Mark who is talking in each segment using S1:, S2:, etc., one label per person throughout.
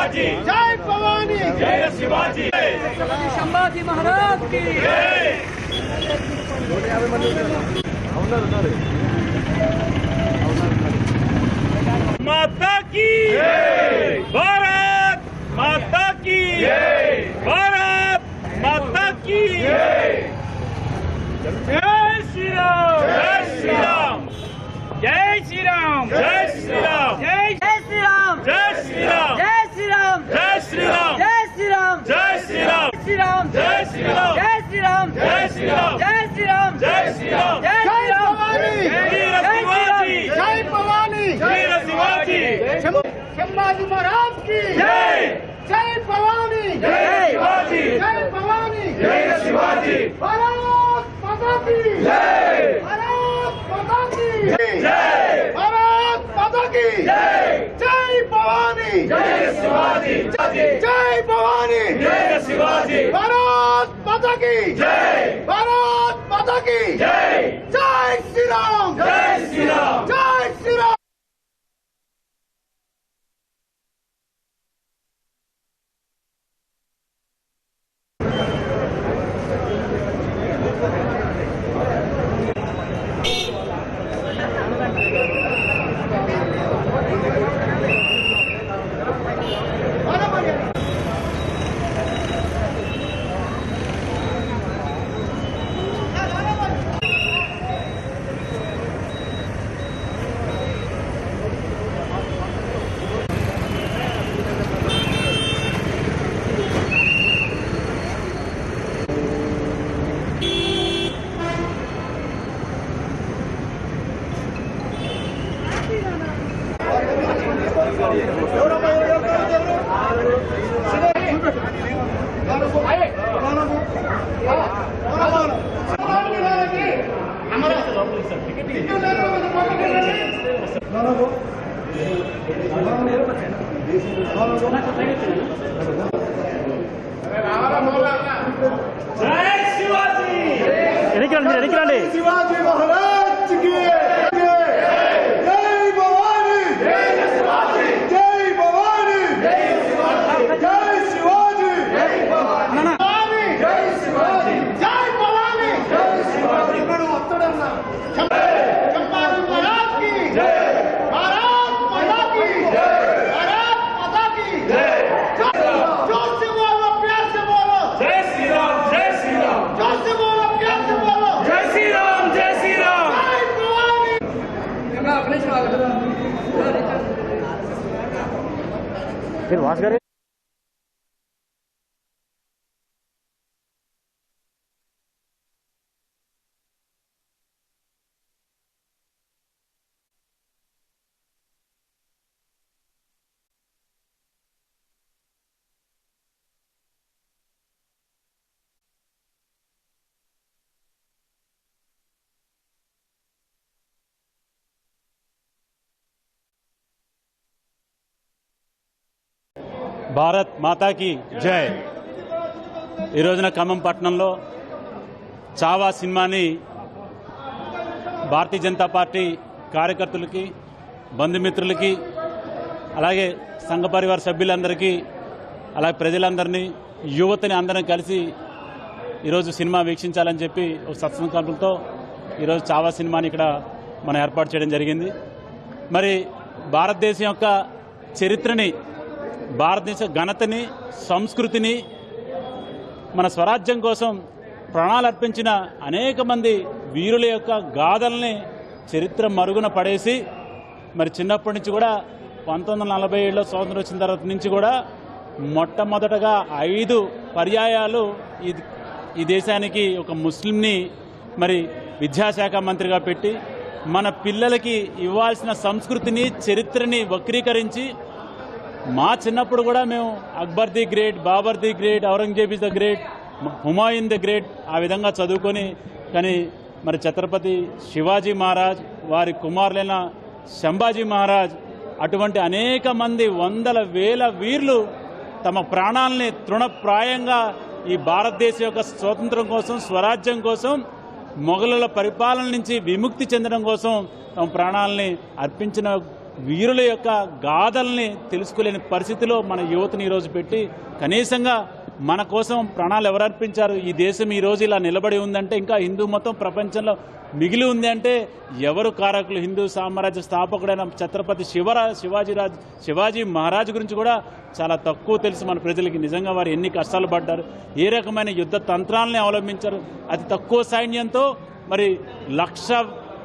S1: शिवाजी। जय
S2: भवानी। जय
S3: शिवाजी। शिवाजी महाराज
S2: की। माता की। भारत माता की। भारत माता की।
S1: Shivaji
S2: Maharajki! Jai!
S1: Jai Bhavani! Jai
S2: Shivaji!
S1: Jai Bhavani! Jai
S2: Shivaji!
S1: Bharat Padaki! Jai!
S2: Bharat
S1: Padaki! Jai!
S2: Bharat Padaki!
S1: Jai! Jai
S2: Bhavani! Jai
S1: Shivaji! Jai Bhavani!
S2: Jai
S1: Shivaji! Bharat Padaki!
S2: Jai!
S1: Bharat Padaki!
S2: Jai! Jai Sri
S1: Ram! Jai
S2: Sri Ram!
S1: Shivaji Maharaj फिर वहाँ से करें।
S4: భారత్ మాతాకి జై. ఈ రోజున ఖమ్మం పట్టణంలో చావా సినిమాని భారతీయ జనతా పార్టీ కార్యకర్తలకి బంధుమిత్రులకి అలాగే సంఘ పరివార సభ్యులందరికీ అలాగే ప్రజలందరినీ యువతని అందరం కలిసి ఈరోజు సినిమా వీక్షించాలని చెప్పి ఒక సత్సంకల్పంతో ఈరోజు చావా సినిమాని ఇక్కడ మనం ఏర్పాటు చేయడం జరిగింది. మరి భారతదేశం యొక్క చరిత్రని భారతదేశ ఘనతని సంస్కృతిని
S2: మన స్వరాజ్యం కోసం ప్రాణాలు అర్పించిన అనేక మంది వీరుల యొక్క గాథల్ని చరిత్ర మరుగున పడేసి మరి చిన్నప్పటి నుంచి కూడా పంతొమ్మిది వందల నలభై ఏడులో స్వాతంత్రం వచ్చిన తర్వాత నుంచి కూడా మొట్టమొదటగా ఐదు పర్యాయాలు ఈ ఈ దేశానికి ఒక ముస్లింని మరి విద్యాశాఖ మంత్రిగా పెట్టి మన పిల్లలకి ఇవ్వాల్సిన సంస్కృతిని చరిత్రని వక్రీకరించి మా చిన్నప్పుడు కూడా మేము Akbar the great Babur the great Aurangzeb is the great Humayun the great ఆ విధంగా చదువుకొని కానీ మరి ఛత్రపతి శివాజీ మహారాజ్ వారి కుమారులైన శంభాజీ మహారాజ్ అటువంటి అనేక మంది వందల వేల వీర్లు తమ ప్రాణాలని తృణప్రాయంగా ఈ భారతదేశం యొక్క స్వాతంత్రం కోసం స్వరాజ్యం కోసం మొఘలుల పరిపాలన నుంచి విముక్తి చెందడం కోసం తమ ప్రాణాలని అర్పించిన వీరుల యొక్క గాథల్ని తెలుసుకోలేని పరిస్థితిలో మన యువతని ఈరోజు పెట్టి కనీసంగా మన కోసం ప్రాణాలు ఎవరు అర్పించారు ఈ దేశం ఈ రోజు ఇలా నిలబడి ఉందంటే ఇంకా హిందూ మతం ప్రపంచంలో మిగిలి ఉంది అంటే ఎవరు కారకులు? హిందూ సామ్రాజ్య స్థాపకుడైన ఛత్రపతి శివరా శివాజీరాజ్ శివాజీ మహారాజ్ గురించి కూడా చాలా తక్కువ తెలుసు మన ప్రజలకి. నిజంగా వారు ఎన్ని కష్టాలు పడ్డారు? ఏ రకమైన యుద్ధ తంత్రాలని అవలంబించారు? అతి తక్కువ సైన్యంతో మరి లక్ష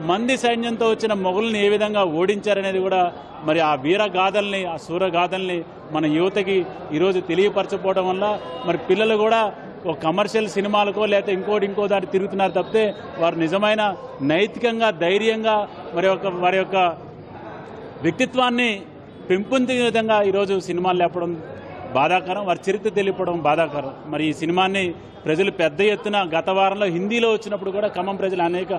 S2: మంది సైన్యంతో వచ్చిన మొగుల్ని ఏ విధంగా ఓడించారనేది కూడా మరి ఆ వీరగాథల్ని ఆ సూరగాథల్ని మన యువతకి ఈరోజు తెలియపరచపోవడం వల్ల మరి పిల్లలు కూడా ఒక కమర్షియల్ సినిమాలకో లేకపోతే ఇంకోటి ఇంకో దాటి తిరుగుతున్నారు తప్పితే వారు నిజమైన నైతికంగా ధైర్యంగా మరి యొక్క వారి యొక్క వ్యక్తిత్వాన్ని పెంపొందిన విధంగా ఈరోజు సినిమాలు లేపడం బాధాకరం వారి చరిత్ర తెలియపడం బాధాకరం. మరి ఈ సినిమాని ప్రజలు పెద్ద ఎత్తున గత వారంలో హిందీలో వచ్చినప్పుడు కూడా ఖమ్మం ప్రజలు అనేక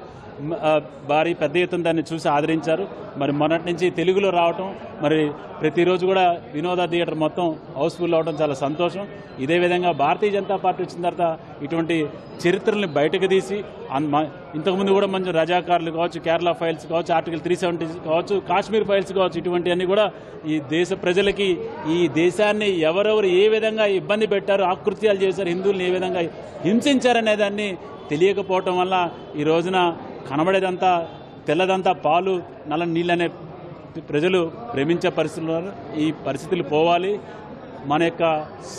S2: భారీ పెద్ద ఎత్తున దాన్ని చూసి ఆదరించారు. మరి మొన్నటి నుంచి తెలుగులో రావటం మరి ప్రతిరోజు కూడా వినోద థియేటర్ మొత్తం హౌస్ఫుల్ అవడం చాలా సంతోషం. ఇదే విధంగా భారతీయ జనతా పార్టీ వచ్చిన తర్వాత ఇటువంటి చరిత్రల్ని బయటకు తీసి అన్- ఇంతకుముందు కూడా మంచి రజాకారులు కావచ్చు కేరళ ఫైల్స్ కావచ్చు ఆర్టికల్ త్రీ సెవెంటీ కావచ్చు కాశ్మీర్ ఫైల్స్ కావచ్చు ఇటువంటివన్నీ కూడా ఈ దేశ ప్రజలకి ఈ దేశాన్ని ఎవరెవరు ఏ విధంగా ఇబ్బంది పెట్టారు ఆకృత్యాలు చేశారు హిందువులను ఏ విధంగా హింసించారనే దాన్ని తెలియకపోవటం వల్ల ఈ రోజున కనబడేదంతా తెల్లదంతా పాలు నల్ల నీళ్ళనే ప్రజలు ప్రేమించే పరిస్థితులు ఈ పరిస్థితులు పోవాలి. మన యొక్క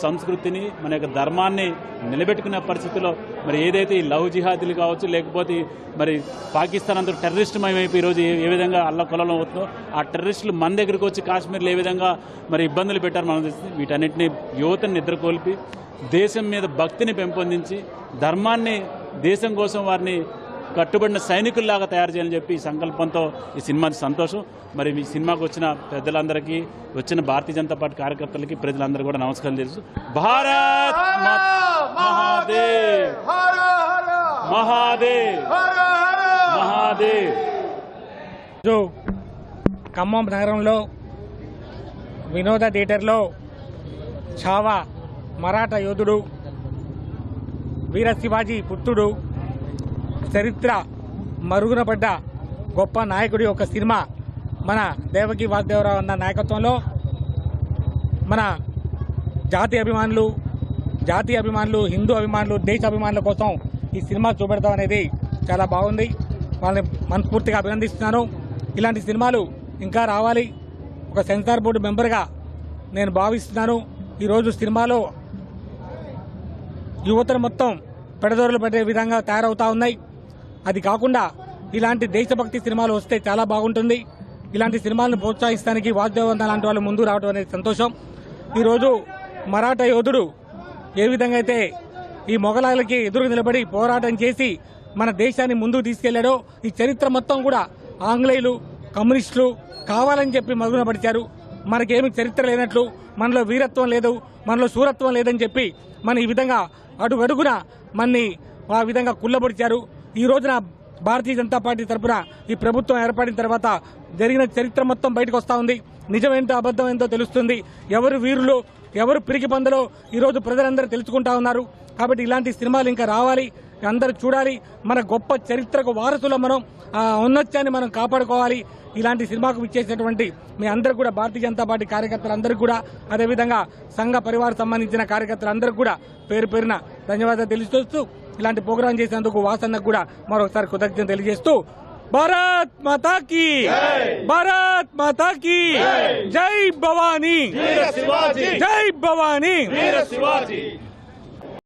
S2: సంస్కృతిని మన యొక్క ధర్మాన్ని నిలబెట్టుకునే పరిస్థితిలో మరి ఏదైతే ఈ లవ్ జిహాదీలు కావచ్చు లేకపోతే మరి పాకిస్తాన్ అంతా టెర్రరిస్ట్ మయమైపు ఈరోజు ఏ ఏ విధంగా కొలం అవుతుందో ఆ టెర్రరిస్టులు మన దగ్గరికి వచ్చి కాశ్మీర్లో ఏ విధంగా మరి ఇబ్బందులు పెట్టారు మనం తెలిసింది వీటన్నిటిని యువతను నిద్రకోల్పి దేశం మీద భక్తిని పెంపొందించి ధర్మాన్ని దేశం కోసం వారిని కట్టుబడిన సైనికుల్లాగా తయారు చేయాలని చెప్పి ఈ సంకల్పంతో ఈ సినిమా సంతోషం. మరి ఈ సినిమాకు వచ్చిన పెద్దలందరికీ వచ్చిన భారతీయ జనతా పార్టీ కార్యకర్తలకి ప్రజలందరూ కూడా నమస్కారం తెలుసు. భారత్ మహాదేవ్!
S1: హర హర
S2: మహాదేవ్!
S1: హర హర
S2: మహాదేవ్!
S5: ఖమ్మం నగరంలో వినోద థియేటర్లో చావా మరాఠా యోధుడు వీర శివాజీ పుత్రుడు చరిత్ర మరుగున పడ్డ గొప్ప నాయకుడి యొక్క సినిమా మన దేవకి వాగ్దేవరావు అన్న నాయకత్వంలో మన జాతీయ అభిమానులు జాతీయ అభిమానులు హిందూ అభిమానులు దేశ అభిమానుల కోసం ఈ సినిమా చూపెడతాం అనేది చాలా బాగుంది. వాళ్ళని మనస్ఫూర్తిగా అభినందిస్తున్నాను. ఇలాంటి సినిమాలు ఇంకా రావాలి. ఒక సెన్సార్ బోర్డు మెంబర్గా నేను భావిస్తున్నాను. ఈరోజు సినిమాలో యువతను మొత్తం పెడదోరలు పెట్టే విధంగా తయారవుతా ఉన్నాయి. అది కాకుండా ఇలాంటి దేశభక్తి సినిమాలు వస్తే చాలా బాగుంటుంది. ఇలాంటి సినిమాలను ప్రోత్సహిస్తానికి వాసుదేవన్ లాంటి వాళ్ళు ముందు రావడం అనేది సంతోషం. ఈరోజు మరాఠా యోధుడు ఏ విధంగా అయితే ఈ మొఘలాలకి ఎదురు నిలబడి పోరాటం చేసి మన దేశాన్ని ముందుకు తీసుకెళ్ళాడో ఈ చరిత్ర మొత్తం కూడా ఆంగ్లేయులు కమ్యూనిస్టులు కావాలని చెప్పి మరుగునపరిచారు మనకేమి చరిత్ర లేనట్లు మనలో వీరత్వం లేదు మనలో శూరత్వం లేదని చెప్పి మన ఈ విధంగా అడుగడుగున మన్ని ఆ విధంగా కుల్లబొడిచారు ఈ రోజున భారతీయ జనతా పార్టీ తరఫున ఈ ప్రభుత్వం ఏర్పడిన తర్వాత జరిగిన చరిత్ర మొత్తం బయటకు వస్తూ ఉంది. నిజమేంటో అబద్ధం ఏంటో తెలుస్తుంది. ఎవరు వీరులు ఎవరు పిరికి పందలో ఈరోజు ప్రజలందరూ తెలుసుకుంటా ఉన్నారు. కాబట్టి ఇలాంటి సినిమాలు ఇంకా రావాలి అందరూ చూడాలి. మన గొప్ప చరిత్రకు వారసులో మనం ఆ ఔన్నత్యాన్ని మనం కాపాడుకోవాలి. ఇలాంటి సినిమాకు ఇచ్చేసినటువంటి మీ అందరూ కూడా భారతీయ జనతా పార్టీ కార్యకర్తలందరూ కూడా అదేవిధంగా సంఘ పరివార సంబంధించిన కార్యకర్తలందరూ కూడా పేరు పేరున ధన్యవాదాలు తెలుస్తూ ఇలాంటి ప్రోగ్రాం చేసినందుకు వాసన్నకు కూడా మరొకసారి కృతజ్ఞత తెలియజేస్తూ భారత్ మాతా కీ భారత్ మాతా కీ జై! భవానీ! జై భవానీ!